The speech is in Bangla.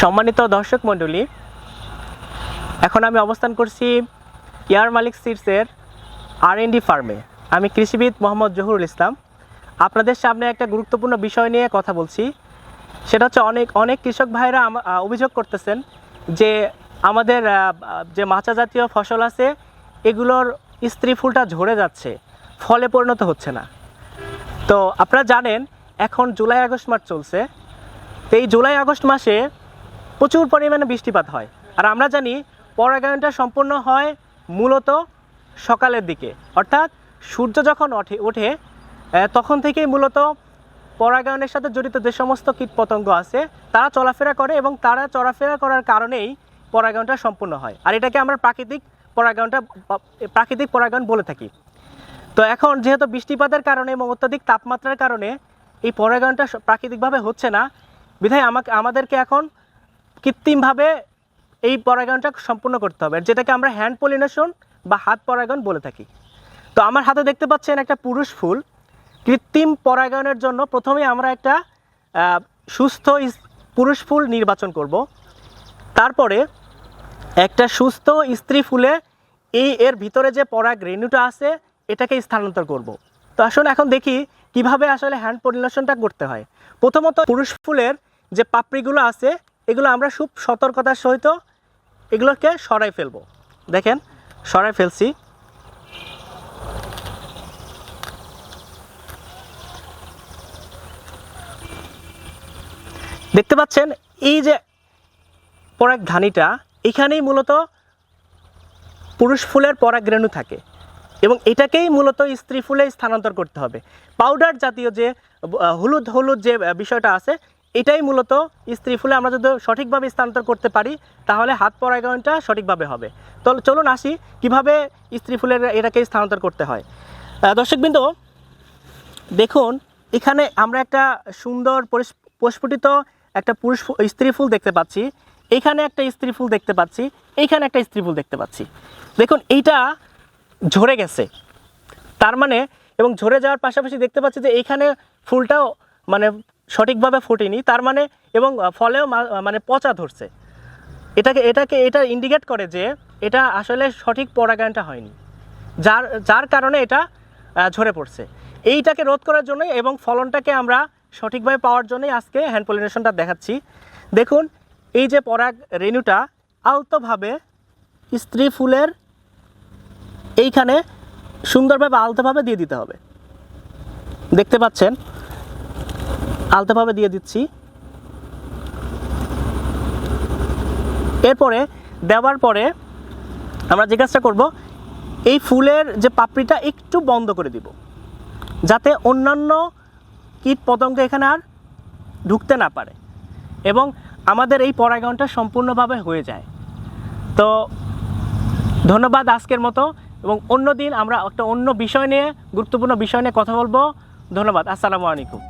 সম্মানিত দর্শক মণ্ডলী, এখন আমি অবস্থান করছি এয়ার মালিক সিডসের আর এন ডি ফার্মে। আমি কৃষিবিদ মোহাম্মদ জহুরুল ইসলাম। আপনাদের সামনে একটা গুরুত্বপূর্ণ বিষয় নিয়ে কথা বলছি। সেটা হচ্ছে অনেক অনেক কৃষক ভাইরা অভিযোগ করতেছেন যে আমাদের যে মাচা জাতীয় ফসল আছে, এগুলোর স্ত্রী ফুলটা ঝরে যাচ্ছে, ফলে পরিণত হচ্ছে না। তো আপনারা জানেন, এখন জুলাই আগস্ট মাস চলছে। তো এই জুলাই আগস্ট মাসে প্রচুর পরিমাণে বৃষ্টিপাত হয়। আর আমরা জানি পরাগায়নটা সম্পূর্ণ হয় মূলত সকালের দিকে। অর্থাৎ সূর্য যখন ওঠে ওঠে তখন থেকেই মূলত পরাগায়নের সাথে জড়িত যে সমস্ত কীটপতঙ্গ আছে, তারা চলাফেরা করে এবং তারা চলাফেরা করার কারণেই পরাগায়নটা সম্পূর্ণ হয়। আর এটাকে আমরা প্রাকৃতিক পরাগায়নটা, প্রাকৃতিক পরাগায়ন বলে থাকি। তো এখন যেহেতু বৃষ্টিপাতের কারণে এবং অত্যাধিক তাপমাত্রার কারণে এই পরাগায়নটা প্রাকৃতিকভাবে হচ্ছে না, বিধায় আমাকে, আমাদেরকে এখন কৃত্রিমভাবে এই পরাগায়নটা সম্পূর্ণ করতে হবে। যেটাকে আমরা হ্যান্ড পলিনেশন বা হাত পরাগায়ন বলে থাকি। তো আমার হাতে দেখতে পাচ্ছেন একটা পুরুষ ফুল। কৃত্রিম পরাগায়নের জন্য প্রথমে আমরা একটা সুস্থ পুরুষ ফুল নির্বাচন করব। তারপরে একটা সুস্থ স্ত্রী ফুলে এই এর ভিতরে যে পরাগ রেণুটা আছে, এটাকে স্থানান্তর করব। তো আসুন এখন দেখি কীভাবে আসলে হ্যান্ড পরিলেশনটা করতে হয়। প্রথমত পুরুষ ফুলের যে পাপড়িগুলো আছে এগুলো আমরা খুব সতর্কতার সহিত এগুলোকে সরাই ফেলব। দেখেন, সরাই ফেলছি। দেখতে পাচ্ছেন, এই যে পরাগ ধানিটা, এখানেই মূলত পুরুষ ফুলের পরাগরেণু থাকে এবং এটাকেই মূলত স্ত্রী ফুলে স্থানান্তর করতে হবে। পাউডার জাতীয় যে হলুদ হলুদ যে বিষয়টা আছে এটাই মূলত স্ত্রী ফুলে আমরা যদি সঠিকভাবে স্থানান্তর করতে পারি, তাহলে হাত পরাগায়নটা সঠিকভাবে হবে। তো চলুন আসি কীভাবে স্ত্রী ফুলের এটাকে স্থানান্তর করতে হয়। দর্শকবৃন্দ, দেখুন, এখানে আমরা একটা সুন্দর পরিস- প্রস্ফুটিত একটা পুরুষ স্ত্রী ফুল দেখতে পাচ্ছি। এখানে একটা স্ত্রী ফুল দেখতে পাচ্ছি এইখানে একটা স্ত্রী ফুল দেখতে পাচ্ছি। দেখুন, এইটা ঝরে গেছে। তার মানে এবং ঝরে যাওয়ার পাশাপাশি দেখতে পাচ্ছি যে এইখানে ফুলটাও মানে সঠিকভাবে ফোটেনি, তার মানে এবং ফলেও মানে পচা ধরছে। এটাকে এটাকে, এটা ইন্ডিকেট করে যে এটা আসলে সঠিক পরাগায়নটা হয়নি। যার যার কারণে এটা ঝরে পড়ছে। এইটাকে রোধ করার জন্যই এবং ফলনটাকে আমরা সঠিকভাবে পাওয়ার জন্যই আজকে হ্যান্ড পলিনেশনটা দেখাচ্ছি। দেখুন, এই যে পরাগ রেণুটা আলতোভাবে স্ত্রী ফুলের এইখানে সুন্দরভাবে, আলতোভাবে দিয়ে দিতে হবে। দেখতে পাচ্ছেন? আলতোভাবে দিয়ে দিচ্ছি। এরপরে দেওয়ার পরে আমরা যে কাজটা করব, এই ফুলের যে পাপড়িটা একটু বন্ধ করে দিব। যাতে অন্যান্য কীট পতঙ্গ এখানে আর ঢুকতে না পারে এবং আমাদের এই পরাগায়নটা সম্পূর্ণভাবে হয়ে যায়। তো ধন্যবাদ আজকের মতো এবং অন্য দিন আমরা একটা অন্য বিষয় নিয়ে, গুরুত্বপূর্ণ বিষয় নিয়ে কথা বলব। ধন্যবাদ, আসসালামু আলাইকুম।